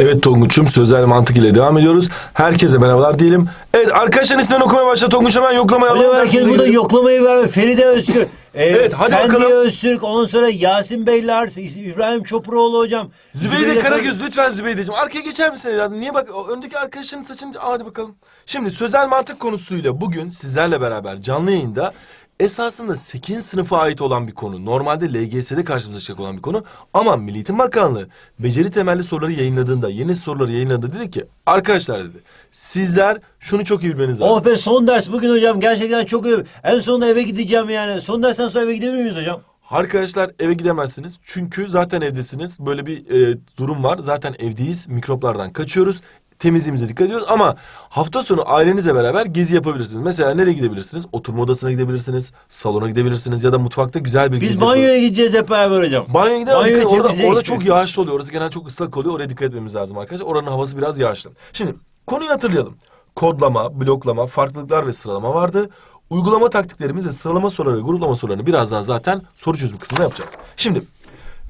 Evet Tonguç'um sözel mantık ile devam ediyoruz. Herkese merhabalar diyelim. Evet arkadaşların ismini okumaya başla Tonguç hemen yoklamaya Hocam herkes burada yoklamayı ver. Feride Özgür. e, Evet, hadi Fendi bakalım. Öztürk. Ondan sonra Yasin Beyler. İbrahim Çopuroğlu hocam. Zübeyde Karagöz lütfen Zübeydeciğim. Arkaya geçer misin evladım? Niye bak öndeki arkadaşının saçını... Aa, hadi bakalım. Şimdi sözel mantık konusuyla bugün sizlerle beraber canlı yayında esasında 8. sınıfa ait olan bir konu. Normalde LGS'de karşımıza çıkacak olan bir konu. Ama Milli Eğitim Bakanlığı beceri temelli soruları yayınladığında, yeni soruları yayınladı dedi ki arkadaşlar dedi sizler şunu çok iyi bilmeniz lazım. Oh be son ders bugün hocam. Gerçekten çok iyi. En sonunda eve gideceğim yani. Son dersten sonra eve gidebilir miyiz hocam? Arkadaşlar eve gidemezsiniz çünkü zaten evdesiniz. Böyle bir e, durum var. Zaten evdeyiz. Mikroplardan kaçıyoruz. Temizliğimize dikkat ediyoruz ama hafta sonu ailenizle beraber gezi yapabilirsiniz. Mesela nereye gidebilirsiniz? Oturma odasına gidebilirsiniz, salona gidebiliriz ya da mutfakta güzel bir Biz gezi banyoya gideceğiz hep beraber hocam. Banyoya ama Banyoyu dikkat- orada, orada çok çünkü. yağışlı oluyor. Orası genelde çok ıslak oluyor. Oraya dikkat etmemiz lazım arkadaşlar. Oranın havası biraz yağışlı. Şimdi konuyu hatırlayalım. Kodlama, bloklama, farklılıklar ve sıralama vardı. Uygulama taktiklerimiz ve sıralama soruları ve gruplama sorularını birazdan zaten soru çözüm kısmında yapacağız. Şimdi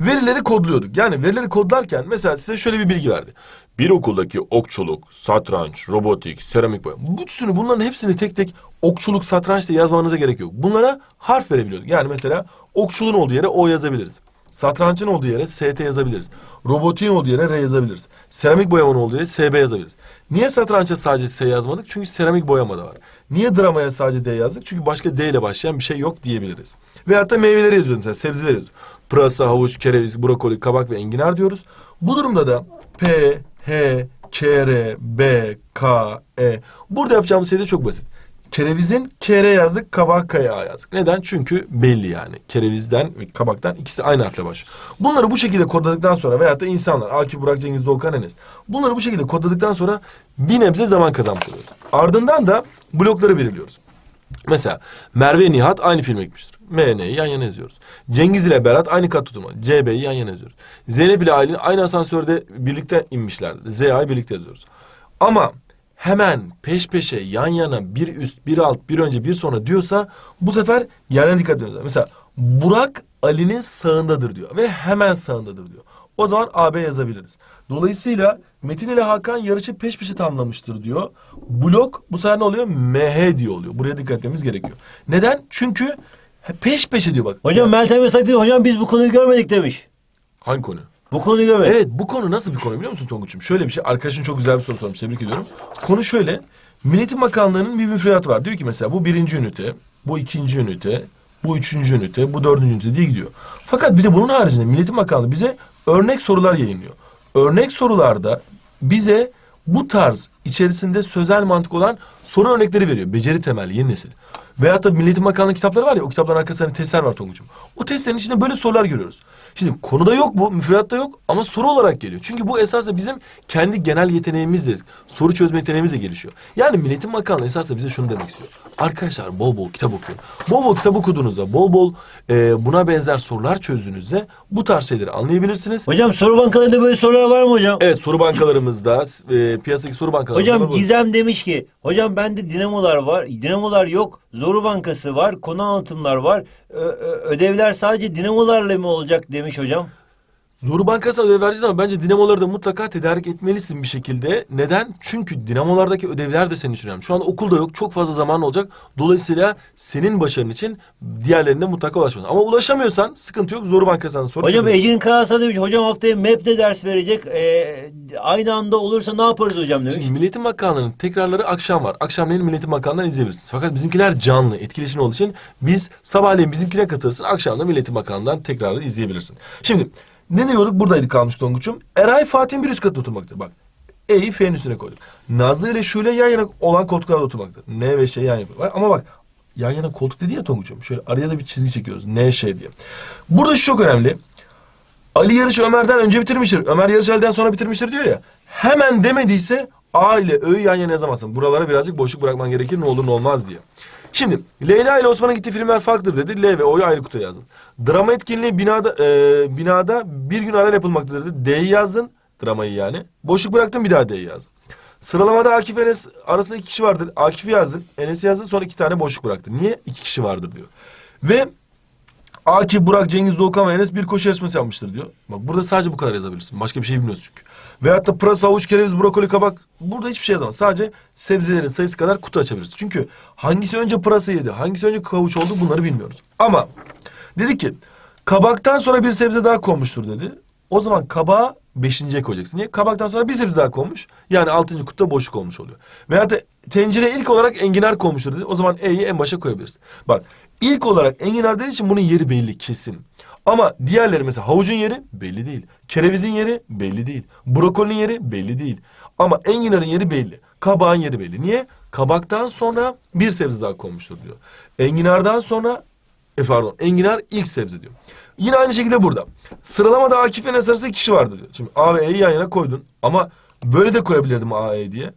verileri kodluyorduk. Yani verileri kodlarken mesela size şöyle bir bilgi verdi. Bir okuldaki okçuluk, satranç, robotik, seramik tüsünü bunların hepsini tek tek okçuluk, satranç diye yazmanıza gerek yok. Bunlara harf verebiliyorduk. Yani mesela okçuluğun olduğu yere O yazabiliriz. Satrançın olduğu yere ST yazabiliriz. Robotiğin olduğu yere R yazabiliriz. Seramik boyamanın olduğu yere SB yazabiliriz. Niye satrança sadece S yazmadık? Çünkü seramik boyama da var. Niye dramaya sadece D yazdık? Çünkü başka D ile başlayan bir şey yok diyebiliriz. Veyahut da meyveleri yazıyoruz mesela sebzeleri yazıyoruz. Pırasa, havuç, kereviz, brokoli, kabak ve enginar diyoruz. Bu durumda da P, H, K, R, B, K, E. Burada yapacağımız şey de çok basit. Kerevizin kere yazdık, kabak kaya yazdık. Neden? Çünkü belli yani. Kerevizden kabaktan ikisi aynı harfle başlıyor. Bunları bu şekilde kodladıktan sonra veyahut da insanlar, Akif, Burak, Cengiz, Doğukan, Enes. Bunları bu şekilde kodladıktan sonra bir nebze zaman kazanmış oluyoruz. Ardından da blokları belirliyoruz. Mesela Merve Nihat aynı filme gitmiştir. MN'yi yan yana yazıyoruz. Cengiz ile Berat aynı kat tutuma. CB'yi yan yana yazıyoruz. Zeynep ile Aylin aynı asansörde birlikte inmişlerdi. ZA'yı birlikte yazıyoruz. Ama hemen peş peşe yan yana bir üst bir alt bir önce bir sonra diyorsa bu sefer yerine dikkat ediyoruz. Mesela Burak Ali'nin sağındadır diyor ve hemen sağındadır diyor. O zaman AB yazabiliriz. Dolayısıyla Metin ile Hakan yarışı peş peşe tamamlamıştır diyor. Blok bu sefer ne oluyor? MH diyor oluyor. Buraya dikkat etmemiz gerekiyor. Neden? Çünkü peş peşe diyor bak. Hocam Meltem Yasak diyor. Hocam biz bu konuyu görmedik demiş. Hangi konu? Bu konuyu görmedik. Evet bu konu nasıl bir konu biliyor musun Tonguç'um? Şöyle bir şey arkadaşın çok güzel bir soru sormuş tebrik ediyorum. Konu şöyle Milli Eğitim Bakanlığı'nın bir müfredatı var. Diyor ki mesela bu birinci ünite, bu ikinci ünite, bu üçüncü ünite, bu dördüncü ünite diye gidiyor. Fakat bir de bunun haricinde Milli Eğitim Bakanlığı bize örnek sorular yayınlıyor. Örnek sorularda bize bu tarz içerisinde sözel mantık olan soru örnekleri veriyor. Beceri temelli yeni nesil. Veyahut da Milli Eğitim Bakanlığı kitapları var ya o kitapların arkasında hani testler var Tonguç'um. O testlerin içinde böyle sorular görüyoruz. Şimdi konuda yok bu, müfredatta yok ama soru olarak geliyor. Çünkü bu esasında bizim kendi genel yeteneğimizle, soru çözme yeteneğimizle gelişiyor. Yani Milli Eğitim Bakanlığı esasında bize şunu demek istiyor. Arkadaşlar bol bol kitap okuyun. Bol bol kitap okuduğunuzda, bol bol e, buna benzer sorular çözdüğünüzde bu tarz şeyleri anlayabilirsiniz. Hocam soru bankalarında böyle sorular var mı hocam? Evet soru bankalarımızda, e, piyasadaki soru bankalarımızda Hocam Gizem demiş ki hocam bende dinamolar var. Dinamolar yok. Zoru bankası var. Konu anlatımlar var. Ödevler sadece dinamolarla mı olacak demiş hocam. Zoru bankası ödev vereceğiz ama bence dinamoları da mutlaka tedarik etmelisin bir şekilde. Neden? Çünkü dinamolardaki ödevler de senin için önemli. Şu anda okulda yok. Çok fazla zaman olacak. Dolayısıyla senin başarın için diğerlerine mutlaka ulaşmalısın. Ama ulaşamıyorsan sıkıntı yok. Zoru bankasından sonra Hocam çözülür. Karasa demiş hocam haftaya MEP'te ders verecek. Ee, aynı anda olursa ne yaparız hocam demiş. Şimdi Milli Eğitim Bakanlığı'nın tekrarları akşam var. Akşamleyin Milli Eğitim Bakanlığı'ndan izleyebilirsiniz. Fakat bizimkiler canlı, etkileşimli olduğu için biz sabahleyin bizimkine katılırsın. Akşam da Milli Eğitim Bakanlığı'ndan tekrarları izleyebilirsin. Şimdi ne diyorduk? Buradaydık kalmış Tonguç'um. Eray Fatih'in bir üst katında oturmaktadır. Bak. E'yi F'nin üstüne koyduk. Nazlı ile Şule yan yana olan koltuklarda oturmaktadır. N ve Ş yan yana. Ama bak yan yana koltuk dedi ya Tonguç'um. Şöyle araya da bir çizgi çekiyoruz. N, Ş diye. Burada şu çok önemli. Ali yarışı Ömer'den önce bitirmiştir. Ömer yarışı Ali'den sonra bitirmiştir diyor ya. Hemen demediyse A ile Ö'yü yan yana yazamazsın. Buralara birazcık boşluk bırakman gerekir ne olur ne olmaz diye. Şimdi Leyla ile Osman'ın gittiği filmler farklıdır dedi. L ve O'yu ayrı kutuya yazdın. Drama etkinliği binada e, binada bir gün ara yapılmaktadır dedi. D'yi yazdın. Dramayı yani. Boşluk bıraktın bir daha D'yi yazdın. Sıralamada Akif Enes arasında iki kişi vardır. Akif'i yazdın. Enes'i yazdın sonra iki tane boşluk bıraktın. Niye? İki kişi vardır diyor. Ve Akif, Burak, Cengiz, Doğukan ve Enes bir koşu yarışması yapmıştır diyor. Bak burada sadece bu kadar yazabilirsin. Başka bir şey bilmiyorsun çünkü. Veyahut da pırasa, havuç, kereviz, brokoli, kabak. Burada hiçbir şey yazamaz. Sadece sebzelerin sayısı kadar kutu açabilirsin. Çünkü hangisi önce pırasa yedi, hangisi önce havuç oldu bunları bilmiyoruz. Ama dedi ki kabaktan sonra bir sebze daha konmuştur dedi. O zaman kabağı beşinciye koyacaksın. Niye? Kabaktan sonra bir sebze daha konmuş. Yani altıncı kutuda boşluk olmuş oluyor. Veyahut da tencereye ilk olarak enginar konmuştur dedi. O zaman E'yi en başa koyabilirsin. Bak ilk olarak enginar dediği için bunun yeri belli kesin. Ama diğerleri mesela havucun yeri belli değil. Kerevizin yeri belli değil. Brokolinin yeri belli değil. Ama enginarın yeri belli. Kabağın yeri belli. Niye? Kabaktan sonra bir sebze daha konmuştur diyor. Enginardan sonra e pardon enginar ilk sebze diyor. Yine aynı şekilde burada. Sıralamada Akif ve Enes arasında iki kişi vardı diyor. Şimdi A ve E'yi yan yana koydun ama böyle de koyabilirdim A, E diye.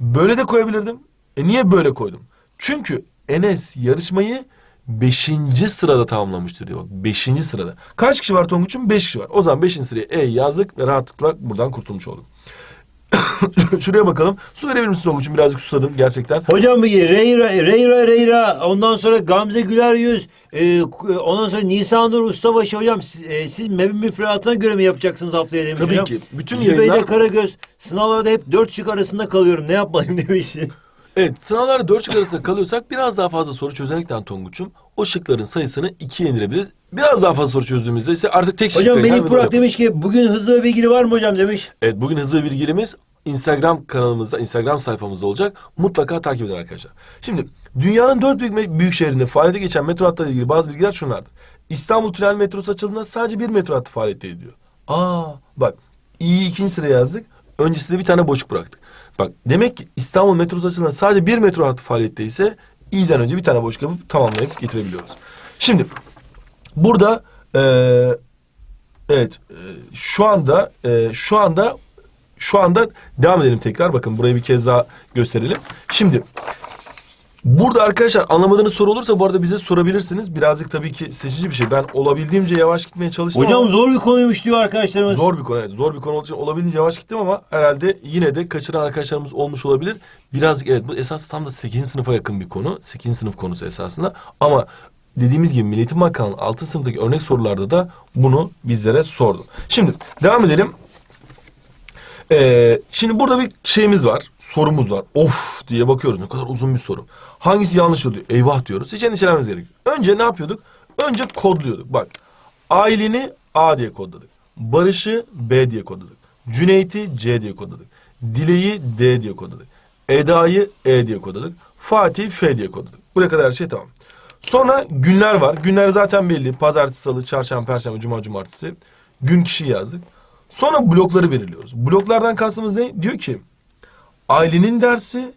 Böyle de koyabilirdim. E niye böyle koydum? Çünkü Enes yarışmayı beşinci sırada tamamlamıştır diyor. Beşinci sırada. Kaç kişi var Tonguç'un? Beş kişi var. O zaman beşinci sıraya E yazdık ve rahatlıkla buradan kurtulmuş olduk. Şuraya bakalım. Su verebilir misin Tonguç'un? Birazcık susadım gerçekten. Hocam Reyra, Reyra, Reyra. Ondan sonra Gamze Güler Yüz. e, ondan sonra Nisan Nur Ustabaşı hocam. Siz, e, siz mevim müfredatına göre mi yapacaksınız haftaya demiş Tabii hocam. ki. Bütün Zübeyde yayınlar- Karagöz. Sınavlarda hep dört şık arasında kalıyorum. Ne yapmalıyım demiş. Evet sınavlarda dört şık arasında kalıyorsak biraz daha fazla soru çözerekten Tonguç'um o şıkların sayısını ikiye indirebiliriz. Biraz daha fazla soru çözdüğümüzde ise artık tek şıkla hocam Melih ve Burak demiş ki bugün hızlı ve bilgili var mı hocam demiş. Evet bugün hızlı bilgilimiz Instagram kanalımızda, Instagram sayfamızda olacak. Mutlaka takip edin arkadaşlar. Şimdi dünyanın dört büyük, büyük şehrinde faaliyete geçen metro hatlarıyla ilgili bazı bilgiler şunlardır. İstanbul Tünel metrosu açıldığında sadece bir metro hattı faaliyetteydi diyor. Aa bak iyi ikinci sıraya yazdık. Öncesinde bir tane boşluk bıraktık. Bak demek ki İstanbul metrosu açıldığında sadece bir metro hattı faaliyetteyse iyiden önce bir tane boşluk yapıp tamamlayıp getirebiliyoruz. Şimdi burada eee Evet, e, şu anda e, şu anda şu anda devam edelim tekrar. Bakın burayı bir kez daha gösterelim. Şimdi burada arkadaşlar anlamadığınız soru olursa bu arada bize sorabilirsiniz. Birazcık tabii ki seçici bir şey. Ben olabildiğimce yavaş gitmeye çalıştım Hocam ama zor bir konuymuş diyor arkadaşlarımız. zor bir konu. Evet, zor bir konu olduğu için olabildiğince yavaş gittim ama herhalde yine de kaçıran arkadaşlarımız olmuş olabilir. Birazcık evet bu esas tam da 8. sınıfa yakın bir konu. 8. sınıf konusu esasında. Ama dediğimiz gibi Milli Eğitim Bakanlığı 6. sınıftaki örnek sorularda da bunu bizlere sordu. Şimdi devam edelim. Ee, şimdi burada bir şeyimiz var. Sorumuz var. Of diye bakıyoruz. Ne kadar uzun bir soru. Hangisi yanlış oluyor? Eyvah diyoruz. Hiç endişelenmemiz gerekiyor. Önce ne yapıyorduk? Önce kodluyorduk. Bak. Aylin'i A diye kodladık. Barış'ı B diye kodladık. Cüneyt'i C diye kodladık. Dile'yi D diye kodladık. Eda'yı E diye kodladık. Fatih F diye kodladık. Buraya kadar her şey tamam. Sonra günler var. Günler zaten belli. Pazartesi, salı, çarşamba, perşembe, cuma, cumartesi. Gün kişi yazdık. Sonra blokları belirliyoruz. Bloklardan kastımız ne? Diyor ki Aylin'in dersi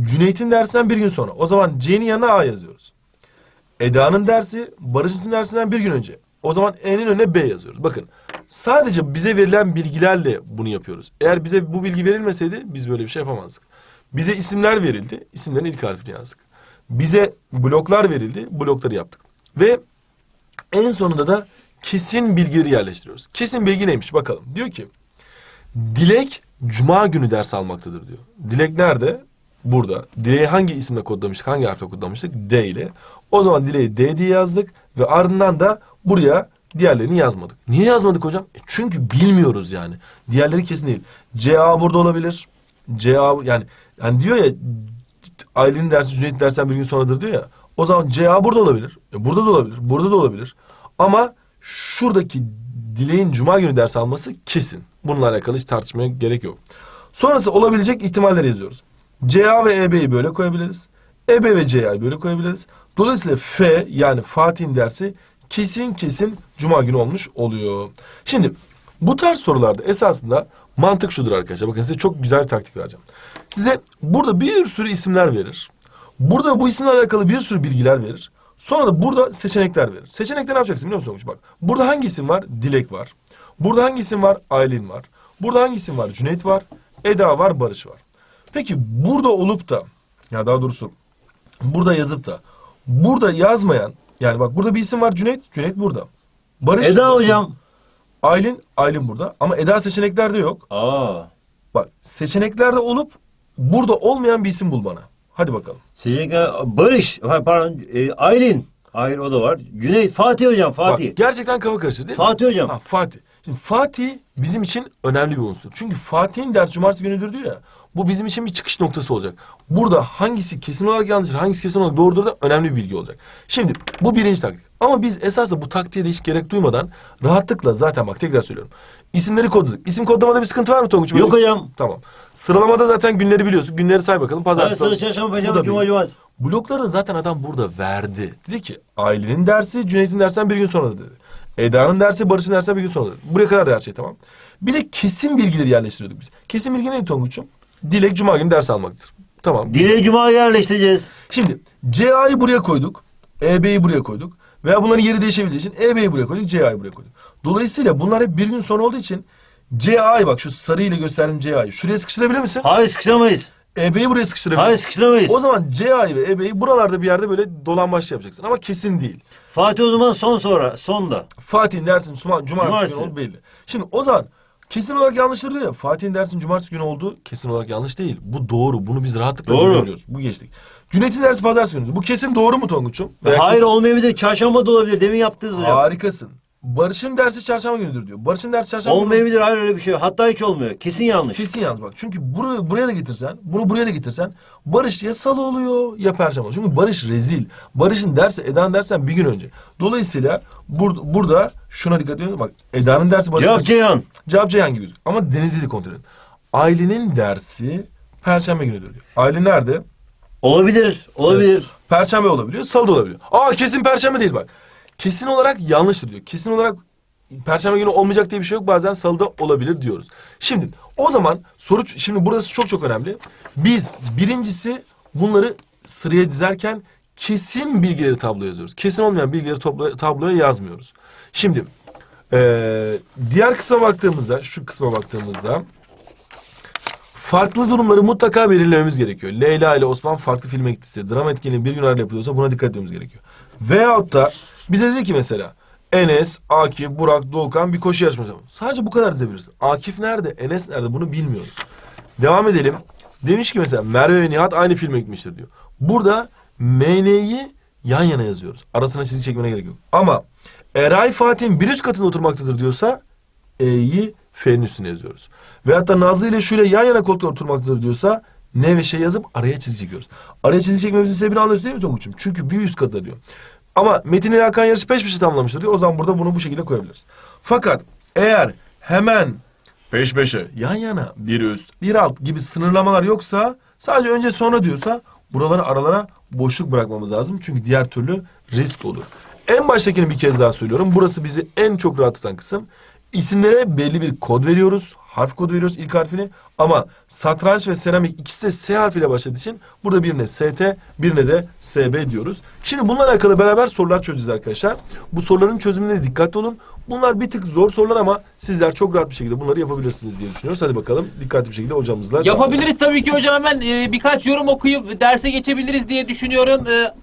Cüneyt'in dersinden bir gün sonra. O zaman C'nin yanına A yazıyoruz. Eda'nın dersi Barış'ın dersinden bir gün önce. O zaman E'nin önüne B yazıyoruz. Bakın sadece bize verilen bilgilerle bunu yapıyoruz. Eğer bize bu bilgi verilmeseydi biz böyle bir şey yapamazdık. Bize isimler verildi. isimlerin ilk harfini yazdık. Bize bloklar verildi. Blokları yaptık. Ve en sonunda da kesin bilgileri yerleştiriyoruz. Kesin bilgi neymiş bakalım. Diyor ki Dilek Cuma günü ders almaktadır diyor. Dilek nerede? Burada. Dilek'i hangi isimle kodlamıştık? Hangi harfle kodlamıştık? D ile. O zaman Dilek'i D diye yazdık ve ardından da buraya diğerlerini yazmadık. Niye yazmadık hocam? E çünkü bilmiyoruz yani. Diğerleri kesin değil. CA burada olabilir. CA yani yani diyor ya Aylin'in dersi Cüneyt'in dersinden bir gün sonradır diyor ya. O zaman CA burada olabilir. E burada da olabilir. Burada da olabilir. Ama şuradaki dileğin cuma günü ders alması kesin. Bununla alakalı hiç tartışmaya gerek yok. Sonrası olabilecek ihtimalleri yazıyoruz. CA ve EB'yi böyle koyabiliriz. EB ve CA'yı böyle koyabiliriz. Dolayısıyla F yani Fatih'in dersi kesin kesin cuma günü olmuş oluyor. Şimdi bu tarz sorularda esasında mantık şudur arkadaşlar. Bakın size çok güzel bir taktik vereceğim. Size burada bir sürü isimler verir. Burada bu isimlerle alakalı bir sürü bilgiler verir. Sonra da burada seçenekler verir. Seçenekte ne yapacaksın biliyor musun? Bak burada hangi isim var? Dilek var. Burada hangi isim var? Aylin var. Burada hangi isim var? Cüneyt var. Eda var, Barış var. Peki burada olup da ya daha doğrusu burada yazıp da burada yazmayan yani bak burada bir isim var Cüneyt. Cüneyt burada. Barış Eda Barış- hocam. Aylin, Aylin burada. Ama Eda seçeneklerde yok. Aa. Bak seçeneklerde olup burada olmayan bir isim bul bana. Hadi bakalım. Seçenekler Barış, pardon, e, Aylin. Hayır o da var. Cüneyt Fatih hocam Fatih. Bak, gerçekten kafa karıştı değil mi? Fatih hocam. Ha, Fatih. Şimdi Fatih bizim için önemli bir unsur. Çünkü Fatih'in ders cumartesi günüdür diyor ya. Bu bizim için bir çıkış noktası olacak. Burada hangisi kesin olarak yanlıştır, hangisi kesin olarak doğrudur da önemli bir bilgi olacak. Şimdi bu birinci taktik. Ama biz esasında bu taktiğe de hiç gerek duymadan rahatlıkla zaten bak tekrar söylüyorum. İsimleri kodladık. İsim kodlamada bir sıkıntı var mı Tonguç? Yok hocam. Tamam. Sıralamada zaten günleri biliyorsun. Günleri say bakalım. Pazar, Salı, çarşamba, perşembe, cuma, cumartesi. Blokları zaten adam burada verdi. Dedi ki ailenin dersi Cüneyt'in dersinden bir gün sonra dedi. Eda'nın dersi Barış'ın dersinden bir gün sonra dedi. Buraya kadar da her şey tamam. Bir de kesin bilgileri yerleştiriyorduk biz. Kesin bilgi neydi Tonguç'um? Dilek Cuma günü ders almaktır. Tamam. Dile Cuma yerleştireceğiz. Şimdi CA'yı buraya koyduk. EB'yi buraya koyduk. Veya bunların yeri değişebileceği için EB'yi buraya koyduk. CA'yı buraya koyduk. Dolayısıyla bunlar hep bir gün sonra olduğu için CA'yı bak şu sarı ile gösterdiğim CA'yı şuraya sıkıştırabilir misin? Hayır sıkıştıramayız. EB'yi buraya sıkıştırabilir Hayır sıkıştıramayız. O zaman CA'yı ve EB'yi buralarda bir yerde böyle dolambaç yapacaksın. Ama kesin değil. Fatih o zaman son sonra. Sonda. Fatih'in dersin Cuma, cumartesi, Cumartesi. belli. Şimdi o zaman kesin olarak yanlıştır diyor ya. Fatih'in dersin cumartesi günü olduğu kesin olarak yanlış değil. Bu doğru. Bunu biz rahatlıkla Doğru. görebiliyoruz. Bu geçtik. Cüneyt'in dersi pazartesi günü. Bu kesin doğru mu Tonguç'um? Veya Hayır kesin- olmayabilir. Çarşamba da olabilir. Demin yaptığınız hocam. Harikasın. Barış'ın dersi çarşamba günüdür diyor. Barış'ın dersi çarşamba günü. Olmayabilir. Hayır öyle bir şey yok. Hatta hiç olmuyor. Kesin yanlış. Kesin yalnız bak. Çünkü buraya, buraya da getirsen, bunu buraya da getirsen Barış ya salı oluyor ya perşembe. oluyor. Çünkü Barış rezil. Barış'ın dersi Eda'nın dersen bir gün önce. Dolayısıyla bur burada şuna dikkat edin. Bak Eda'nın dersi Barış'ın Cevap Ceyhan. Cevap Ceyhan gibi. Ama Denizli'yi kontrol edin. Ailenin dersi Perşembe günüdür diyor. Aile nerede? Olabilir. Olabilir. Perşembe olabiliyor, salı da olabiliyor. Aa kesin Perşembe değil bak. Kesin olarak yanlıştır diyor. Kesin olarak Perşembe günü olmayacak diye bir şey yok. Bazen salıda olabilir diyoruz. Şimdi o zaman soru şimdi burası çok çok önemli. Biz birincisi bunları sıraya dizerken kesin bilgileri tabloya yazıyoruz. Kesin olmayan bilgileri topla- tabloya yazmıyoruz. Şimdi eee, diğer kısma baktığımızda, şu kısma baktığımızda farklı durumları mutlaka belirlememiz gerekiyor. Leyla ile Osman farklı filme gittiyse, drama etkinliği bir gün arayla yapılıyorsa buna dikkat etmemiz gerekiyor. Veyahut da bize dedi ki mesela Enes, Akif, Burak, Doğukan bir koşu yarışması. Sadece bu kadar dizebiliriz. Akif nerede, Enes nerede bunu bilmiyoruz. Devam edelim. Demiş ki mesela Merve ve Nihat aynı filme gitmiştir diyor. Burada MN'yi yan yana yazıyoruz. Arasına çizgi çekmene gerek yok. Ama Eray Fatih'in bir üst katında oturmaktadır diyorsa E'yi F'nin üstüne yazıyoruz. Veyahut da Nazlı ile şöyle yan yana koltukta oturmaktadır diyorsa ne ve şey yazıp araya çizgi çekiyoruz. Araya çizgi çekmemizin sebebini anlıyorsun değil mi Tonguç'um? Çünkü bir üst katta diyor. Ama Metin ile Hakan yarışı peş peşe tamamlamıştır diyor. O zaman burada bunu bu şekilde koyabiliriz. Fakat eğer hemen peş peşe yan yana bir üst bir alt gibi sınırlamalar yoksa sadece önce sonra diyorsa buraları aralara boşluk bırakmamız lazım. Çünkü diğer türlü risk olur. En baştakini bir kez daha söylüyorum. Burası bizi en çok rahatlatan kısım. İsimlere belli bir kod veriyoruz. Harf kodu veriyoruz ilk harfini. Ama satranç ve seramik ikisi de S harfiyle başladığı için burada birine ST, birine de SB diyoruz. Şimdi bununla alakalı beraber sorular çözeceğiz arkadaşlar. Bu soruların çözümüne de dikkatli olun. Bunlar bir tık zor sorular ama sizler çok rahat bir şekilde bunları yapabilirsiniz diye düşünüyoruz. Hadi bakalım dikkatli bir şekilde hocamızla. Yapabiliriz tabii ki hocam hemen e, birkaç yorum okuyup derse geçebiliriz diye düşünüyorum. E,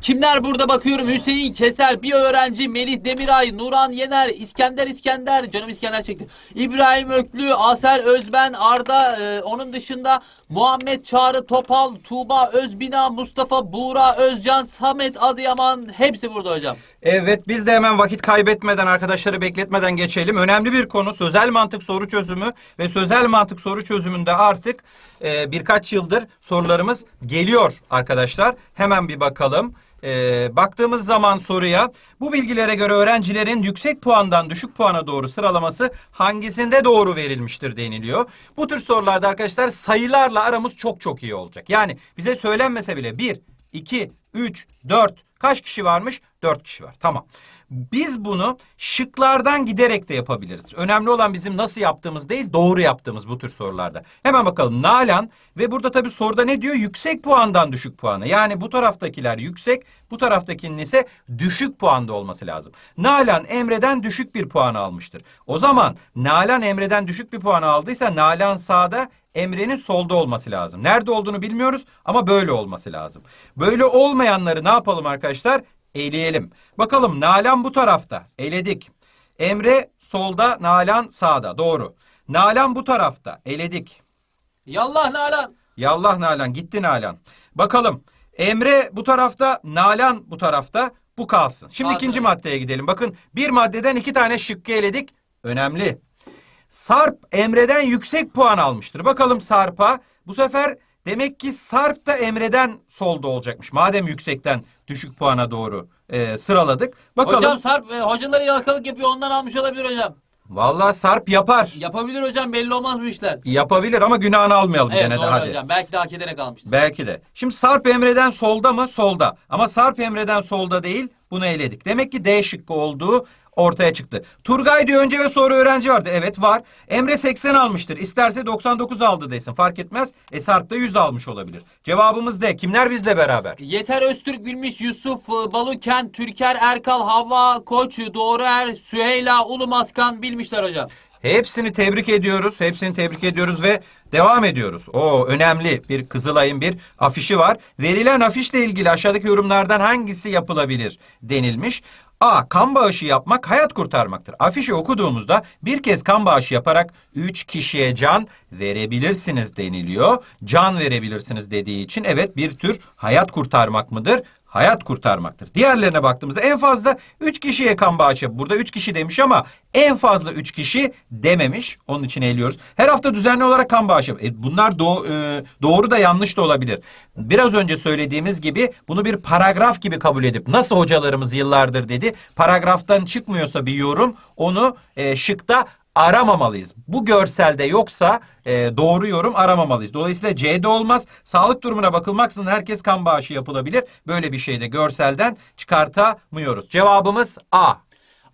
kimler burada bakıyorum? Hüseyin Keser, bir öğrenci, Melih Demiray, Nuran Yener, İskender İskender, canım İskender çekti. İbrahim Öklü, Aser Özben, Arda, e, onun dışında Muhammed Çağrı Topal, Tuğba Özbina, Mustafa Buğra, Özcan, Samet Adıyaman hepsi burada hocam. Evet biz de hemen vakit kaybetmeden arkadaşları bekletmeden geçelim. Önemli bir konu sözel mantık soru çözümü ve sözel mantık soru çözümünde artık e, birkaç yıldır sorularımız geliyor arkadaşlar. Hemen bir bakalım. E, baktığımız zaman soruya bu bilgilere göre öğrencilerin yüksek puandan düşük puana doğru sıralaması hangisinde doğru verilmiştir deniliyor. Bu tür sorularda arkadaşlar sayılarla aramız çok çok iyi olacak. Yani bize söylenmese bile 1, 2, 3, 4 kaç kişi varmış? 4 kişi var. Tamam. Biz bunu şıklardan giderek de yapabiliriz. Önemli olan bizim nasıl yaptığımız değil, doğru yaptığımız bu tür sorularda. Hemen bakalım. Nalan ve burada tabii soruda ne diyor? Yüksek puandan düşük puana. Yani bu taraftakiler yüksek, bu taraftakinin ise düşük puanda olması lazım. Nalan Emre'den düşük bir puan almıştır. O zaman Nalan Emre'den düşük bir puan aldıysa Nalan sağda, Emre'nin solda olması lazım. Nerede olduğunu bilmiyoruz ama böyle olması lazım. Böyle olmayanları ne yapalım arkadaşlar? Eleyelim. Bakalım Nalan bu tarafta. Eledik. Emre solda, Nalan sağda. Doğru. Nalan bu tarafta. Eledik. Yallah Nalan. Yallah Nalan gitti Nalan. Bakalım. Emre bu tarafta, Nalan bu tarafta. Bu kalsın. Şimdi Kalsın. ikinci maddeye gidelim. Bakın bir maddeden iki tane şıkkı eledik. Önemli. Sarp Emre'den yüksek puan almıştır. Bakalım Sarp'a. Bu sefer demek ki Sarp da Emre'den solda olacakmış. Madem yüksekten düşük puana doğru e, sıraladık. Bakalım. Hocam Sarp e, hocaları yalakalık yapıyor ondan almış olabilir hocam. Vallahi Sarp yapar. Yapabilir hocam belli olmaz bu işler. Yapabilir ama günahını almayalım Evet gene de doğru hadi. hocam belki de hak ederek almıştır. Belki de. Şimdi Sarp Emre'den solda mı? Solda. Ama Sarp Emre'den solda değil. Bunu eledik. Demek ki D şıkkı olduğu ortaya çıktı. Turgay diyor önce ve sonra öğrenci vardı. Evet var. Emre 80 almıştır. İsterse 99 aldı desin. Fark etmez. E Sarp da 100 almış olabilir. Cevabımız D. Kimler bizle beraber? Yeter Öztürk bilmiş Yusuf e, Baluken, Türker Erkal, Havva Koç, Doğru Er, Süheyla Ulumaskan bilmişler hocam. Hepsini tebrik ediyoruz. Hepsini tebrik ediyoruz ve devam ediyoruz. O önemli bir Kızılay'ın bir afişi var. Verilen afişle ilgili aşağıdaki yorumlardan hangisi yapılabilir denilmiş. A. Kan bağışı yapmak hayat kurtarmaktır. Afişi okuduğumuzda bir kez kan bağışı yaparak 3 kişiye can verebilirsiniz deniliyor. Can verebilirsiniz dediği için evet bir tür hayat kurtarmak mıdır? Hayat kurtarmaktır. Diğerlerine baktığımızda en fazla 3 kişiye kan bağışı. Burada 3 kişi demiş ama en fazla 3 kişi dememiş. Onun için eliyoruz. Her hafta düzenli olarak kan bağışı. E, bunlar do- e, doğru da yanlış da olabilir. Biraz önce söylediğimiz gibi bunu bir paragraf gibi kabul edip nasıl hocalarımız yıllardır dedi. Paragraftan çıkmıyorsa bir yorum onu e, şıkta aramamalıyız. Bu görselde yoksa e, doğru yorum aramamalıyız. Dolayısıyla C'de olmaz. Sağlık durumuna bakılmaksızın herkes kan bağışı yapılabilir. Böyle bir şeyde görselden çıkartamıyoruz. Cevabımız A.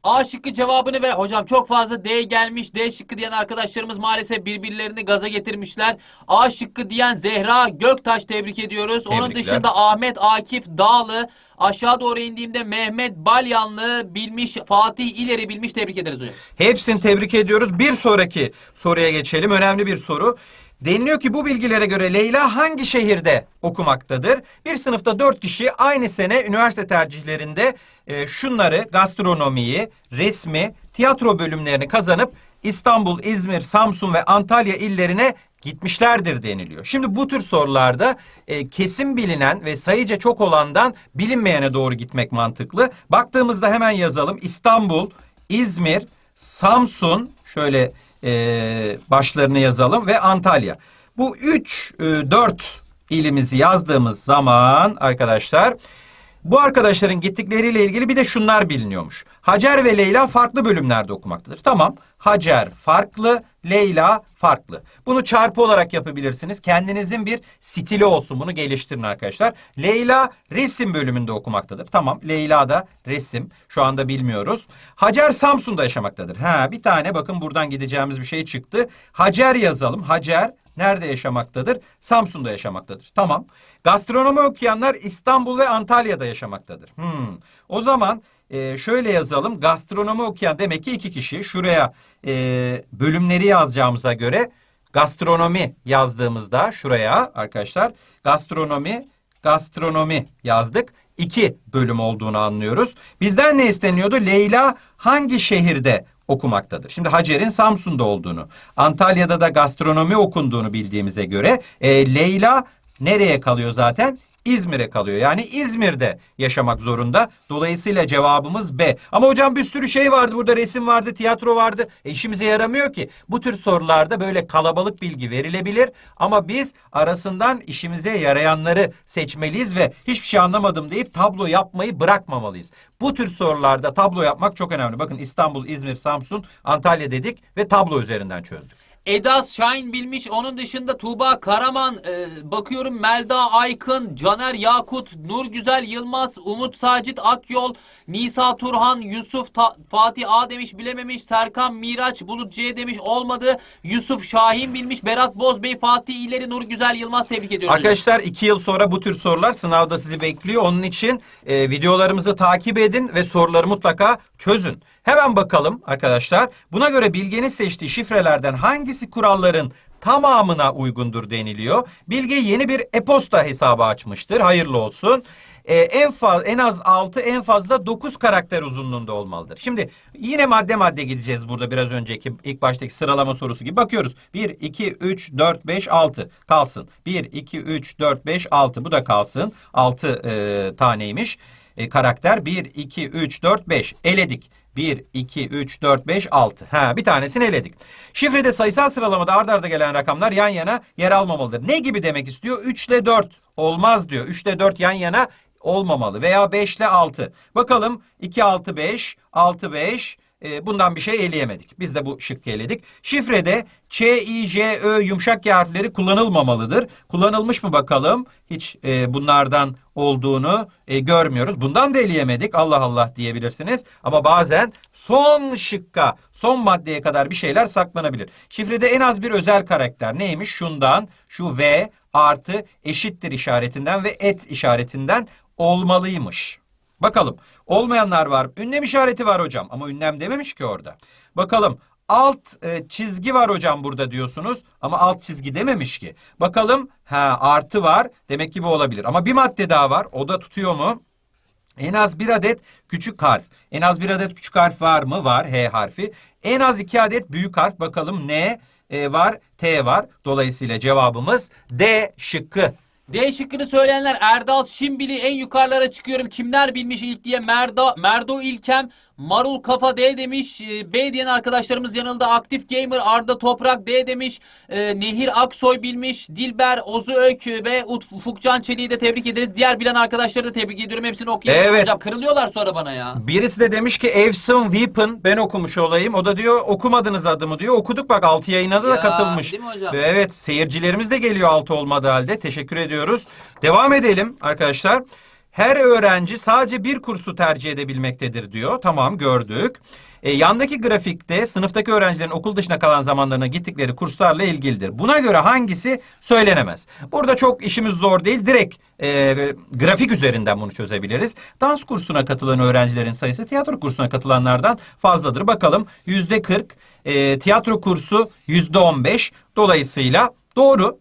A şıkkı cevabını ver. Hocam çok fazla D gelmiş. D şıkkı diyen arkadaşlarımız maalesef birbirlerini gaza getirmişler. A şıkkı diyen Zehra Göktaş tebrik ediyoruz. Onun Tebrikler. dışında Ahmet Akif Dağlı. Aşağı doğru indiğimde Mehmet Balyanlı bilmiş. Fatih İleri bilmiş. Tebrik ederiz hocam. Hepsini tebrik ediyoruz. Bir sonraki soruya geçelim. Önemli bir soru. Deniliyor ki bu bilgilere göre Leyla hangi şehirde okumaktadır? Bir sınıfta dört kişi aynı sene üniversite tercihlerinde e, şunları gastronomiyi, resmi, tiyatro bölümlerini kazanıp İstanbul, İzmir, Samsun ve Antalya illerine gitmişlerdir deniliyor. Şimdi bu tür sorularda e, kesin bilinen ve sayıca çok olandan bilinmeyene doğru gitmek mantıklı. Baktığımızda hemen yazalım. İstanbul, İzmir, Samsun şöyle e, başlarını yazalım ve Antalya. Bu 3 4 ilimizi yazdığımız zaman arkadaşlar bu arkadaşların gittikleriyle ilgili bir de şunlar biliniyormuş. Hacer ve Leyla farklı bölümlerde okumaktadır. Tamam. Hacer farklı, Leyla farklı. Bunu çarpı olarak yapabilirsiniz. Kendinizin bir stili olsun. Bunu geliştirin arkadaşlar. Leyla resim bölümünde okumaktadır. Tamam. Leyla da resim. Şu anda bilmiyoruz. Hacer Samsun'da yaşamaktadır. Ha bir tane bakın buradan gideceğimiz bir şey çıktı. Hacer yazalım. Hacer Nerede yaşamaktadır? Samsun'da yaşamaktadır. Tamam. Gastronomi okuyanlar İstanbul ve Antalya'da yaşamaktadır. Hmm. O zaman e, şöyle yazalım. Gastronomi okuyan demek ki iki kişi. Şuraya e, bölümleri yazacağımıza göre gastronomi yazdığımızda şuraya arkadaşlar gastronomi gastronomi yazdık. İki bölüm olduğunu anlıyoruz. Bizden ne isteniyordu? Leyla hangi şehirde okumaktadır. Şimdi Hacer'in Samsun'da olduğunu, Antalya'da da gastronomi okunduğunu bildiğimize göre e, Leyla nereye kalıyor zaten? İzmir'e kalıyor. Yani İzmir'de yaşamak zorunda. Dolayısıyla cevabımız B. Ama hocam bir sürü şey vardı. Burada resim vardı, tiyatro vardı. E, işimize yaramıyor ki. Bu tür sorularda böyle kalabalık bilgi verilebilir. Ama biz arasından işimize yarayanları seçmeliyiz ve hiçbir şey anlamadım deyip tablo yapmayı bırakmamalıyız. Bu tür sorularda tablo yapmak çok önemli. Bakın İstanbul, İzmir, Samsun, Antalya dedik ve tablo üzerinden çözdük. Edas Şahin bilmiş. Onun dışında Tuğba Karaman, e, bakıyorum Melda Aykın, Caner Yakut, Nur Güzel Yılmaz, Umut Sacit Akyol, Nisa Turhan, Yusuf Ta- Fatih A demiş bilememiş, Serkan Miraç, Bulut C demiş olmadı, Yusuf Şahin bilmiş, Berat Bozbey, Fatih İleri, Nur Güzel Yılmaz tebrik ediyorum. Arkadaşlar iki yıl sonra bu tür sorular sınavda sizi bekliyor. Onun için e, videolarımızı takip edin ve soruları mutlaka çözün. Hemen bakalım arkadaşlar. Buna göre Bilge'nin seçtiği şifrelerden hangisi kuralların tamamına uygundur deniliyor. Bilge yeni bir e-posta hesabı açmıştır. Hayırlı olsun. Ee, en faz en az 6 en fazla 9 karakter uzunluğunda olmalıdır. Şimdi yine madde madde gideceğiz burada biraz önceki ilk baştaki sıralama sorusu gibi bakıyoruz. 1 2 3 4 5 6 kalsın. 1 2 3 4 5 6 bu da kalsın. 6 e, taneymiş. e, karakter. 1, 2, 3, 4, 5. Eledik. 1, 2, 3, 4, 5, 6. Ha, bir tanesini eledik. Şifrede sayısal sıralamada ard arda gelen rakamlar yan yana yer almamalıdır. Ne gibi demek istiyor? 3 ile 4 olmaz diyor. 3 ile 4 yan yana olmamalı veya 5 ile 6. Bakalım 2, 6, 5, 6, 5. E, bundan bir şey eleyemedik. Biz de bu şıkkı eledik. Şifrede Ç, İ, J, Ö yumuşak harfleri kullanılmamalıdır. Kullanılmış mı bakalım? Hiç e, bunlardan olduğunu e, görmüyoruz. Bundan da eleyemedik. Allah Allah diyebilirsiniz. Ama bazen son şıkka, son maddeye kadar bir şeyler saklanabilir. Şifrede en az bir özel karakter neymiş? Şundan, şu V artı eşittir işaretinden ve et işaretinden olmalıymış. Bakalım. Olmayanlar var. Ünlem işareti var hocam ama ünlem dememiş ki orada. Bakalım. Alt e, çizgi var hocam burada diyorsunuz ama alt çizgi dememiş ki. Bakalım. Ha artı var. Demek ki bu olabilir. Ama bir madde daha var. O da tutuyor mu? En az bir adet küçük harf. En az bir adet küçük harf var mı? Var. H harfi. En az iki adet büyük harf. Bakalım ne e, var? T var. Dolayısıyla cevabımız D şıkkı. D şıkkını söyleyenler Erdal Şimbili en yukarılara çıkıyorum. Kimler bilmiş ilk diye Merda, Merdo İlkem, Marul Kafa D demiş. Ee, B diyen arkadaşlarımız yanıldı. Aktif Gamer Arda Toprak D demiş. Ee, Nehir Aksoy bilmiş. Dilber Ozu Ök ve Ufukcan Çelik'i de tebrik ederiz. Diğer bilen arkadaşları da tebrik ediyorum. Hepsini okuyalım. Evet. Hocam kırılıyorlar sonra bana ya. Birisi de demiş ki Evson Weapon ben okumuş olayım. O da diyor okumadınız adımı diyor. Okuduk bak 6 yayına da Ya, katılmış. değil mi hocam? Ve Evet seyircilerimiz de geliyor 6 olmadığı halde. Teşekkür ediyoruz. Devam edelim arkadaşlar. Her öğrenci sadece bir kursu tercih edebilmektedir diyor. Tamam gördük. E, yandaki grafikte sınıftaki öğrencilerin okul dışına kalan zamanlarına gittikleri kurslarla ilgilidir. Buna göre hangisi söylenemez? Burada çok işimiz zor değil. Direkt e, grafik üzerinden bunu çözebiliriz. Dans kursuna katılan öğrencilerin sayısı tiyatro kursuna katılanlardan fazladır. Bakalım yüzde 40, e, tiyatro kursu yüzde 15. Dolayısıyla doğru.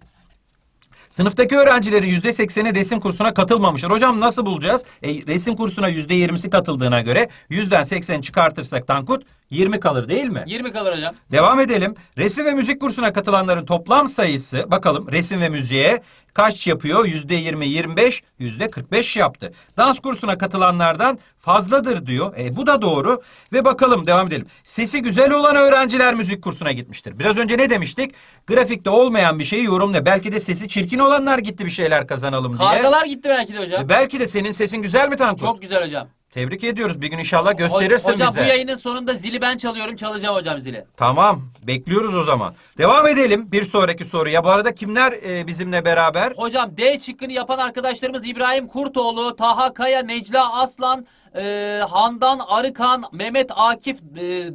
Sınıftaki öğrencilerin yüzde sekseni resim kursuna katılmamışlar. Hocam nasıl bulacağız? E, resim kursuna yüzde yirmisi katıldığına göre yüzden sekseni çıkartırsak Tankut 20 kalır değil mi? 20 kalır hocam. Devam edelim. Resim ve müzik kursuna katılanların toplam sayısı bakalım resim ve müziğe kaç yapıyor? Yüzde 20, 25, yüzde 45 yaptı. Dans kursuna katılanlardan fazladır diyor. E, bu da doğru. Ve bakalım devam edelim. Sesi güzel olan öğrenciler müzik kursuna gitmiştir. Biraz önce ne demiştik? Grafikte olmayan bir şeyi yorumla. Belki de sesi çirkin olanlar gitti bir şeyler kazanalım diye. Kargalar gitti belki de hocam. E, belki de senin sesin güzel mi Tankut? Çok güzel hocam. Tebrik ediyoruz. Bir gün inşallah gösterirsin hocam bize. bu yayının sonunda zili ben çalıyorum. Çalacağım hocam zili. Tamam. Bekliyoruz o zaman. Devam edelim bir sonraki soruya. Bu arada kimler e, bizimle beraber? Hocam D şıkkını yapan arkadaşlarımız İbrahim Kurtoğlu, Taha Kaya, Necla Aslan, e, Handan Arıkan, Mehmet Akif e,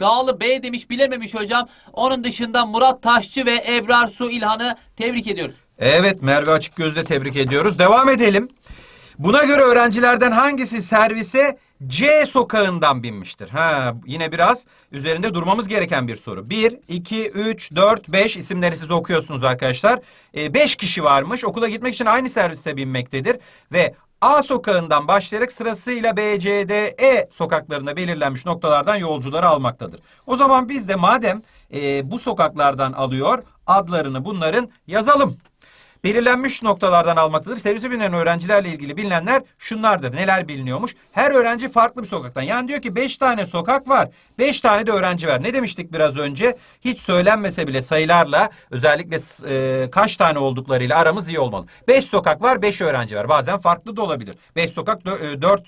Dağlı B demiş bilememiş hocam. Onun dışında Murat Taşçı ve Ebrar Su İlhan'ı tebrik ediyoruz. Evet Merve Açıkgöz'de tebrik ediyoruz. Devam edelim. Buna göre öğrencilerden hangisi servise C sokağından binmiştir? Ha, yine biraz üzerinde durmamız gereken bir soru. 1, 2, 3, 4, 5 isimleri siz okuyorsunuz arkadaşlar. 5 kişi varmış. Okula gitmek için aynı serviste binmektedir. Ve A sokağından başlayarak sırasıyla B, C, D, E sokaklarında belirlenmiş noktalardan yolcuları almaktadır. O zaman biz de madem e, bu sokaklardan alıyor adlarını bunların yazalım belirlenmiş noktalardan almaktadır. Servise binen öğrencilerle ilgili bilinenler şunlardır. Neler biliniyormuş? Her öğrenci farklı bir sokaktan. Yani diyor ki 5 tane sokak var. 5 tane de öğrenci var. Ne demiştik biraz önce? Hiç söylenmese bile sayılarla özellikle e, kaç tane olduklarıyla aramız iyi olmalı. 5 sokak var, 5 öğrenci var. Bazen farklı da olabilir. 5 sokak, 4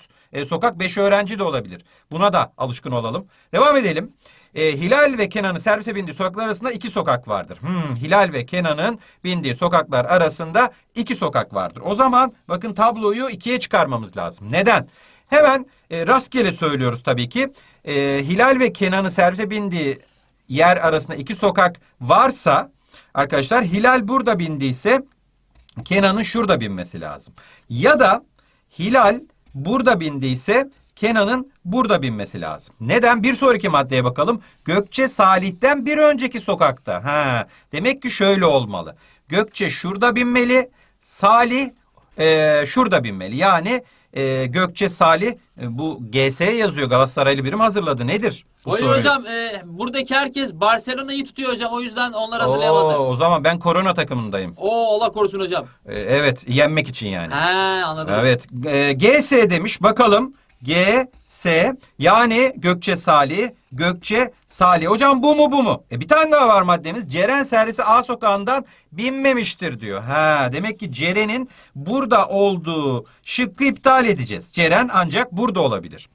sokak, 5 öğrenci de olabilir. Buna da alışkın olalım. Devam edelim. E, Hilal ve Kenan'ın servise bindiği sokaklar arasında iki sokak vardır. Hmm, Hilal ve Kenan'ın bindiği sokaklar arasında iki sokak vardır. O zaman bakın tabloyu ikiye çıkarmamız lazım. Neden? Hemen e, rastgele söylüyoruz tabii ki. E, Hilal ve Kenan'ın servise bindiği yer arasında iki sokak varsa arkadaşlar Hilal burada bindiyse Kenan'ın şurada binmesi lazım. Ya da Hilal burada bindiyse Kenan'ın burada binmesi lazım. Neden? Bir sonraki maddeye bakalım. Gökçe Salih'ten bir önceki sokakta. Ha, demek ki şöyle olmalı. Gökçe şurada binmeli. Salih e, şurada binmeli. Yani e, Gökçe Salih e, bu GS yazıyor Galatasaraylı birim hazırladı. Nedir? bu soruyu? hocam e, buradaki herkes Barcelona'yı tutuyor hocam o yüzden onlar hazırlayamadı. Oo, o zaman ben korona takımındayım. Oo Allah korusun hocam. E, evet yenmek için yani. He anladım. Evet. E, GS demiş. Bakalım. GS yani Gökçe Salih, Gökçe Salih. Hocam bu mu bu mu? E bir tane daha var maddemiz. Ceren servisi A sokağından binmemiştir diyor. Ha demek ki Ceren'in burada olduğu şıkkı iptal edeceğiz. Ceren ancak burada olabilir.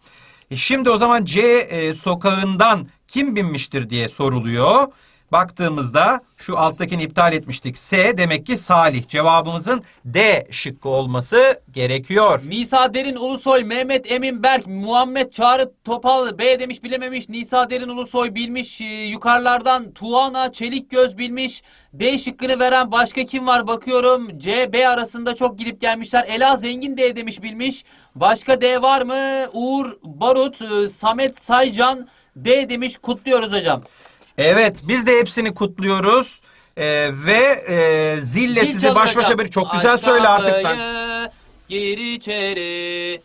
E şimdi o zaman C e, sokağından kim binmiştir diye soruluyor. Baktığımızda şu alttakini iptal etmiştik. S demek ki Salih. Cevabımızın D şıkkı olması gerekiyor. Nisa Derin Ulusoy, Mehmet Emin Berk, Muhammed Çağrı Topal B demiş bilememiş. Nisa Derin Ulusoy bilmiş. Ee, yukarılardan Tuana Çelik Göz bilmiş. D şıkkını veren başka kim var bakıyorum. C, B arasında çok gidip gelmişler. Ela Zengin D demiş bilmiş. Başka D var mı? Uğur Barut, e, Samet Saycan D demiş. Kutluyoruz hocam. Evet biz de hepsini kutluyoruz. Ee, ve e, zille Zil sizi baş başa bir çok güzel söyle artık. kapıyı, Tan- Gir içeri.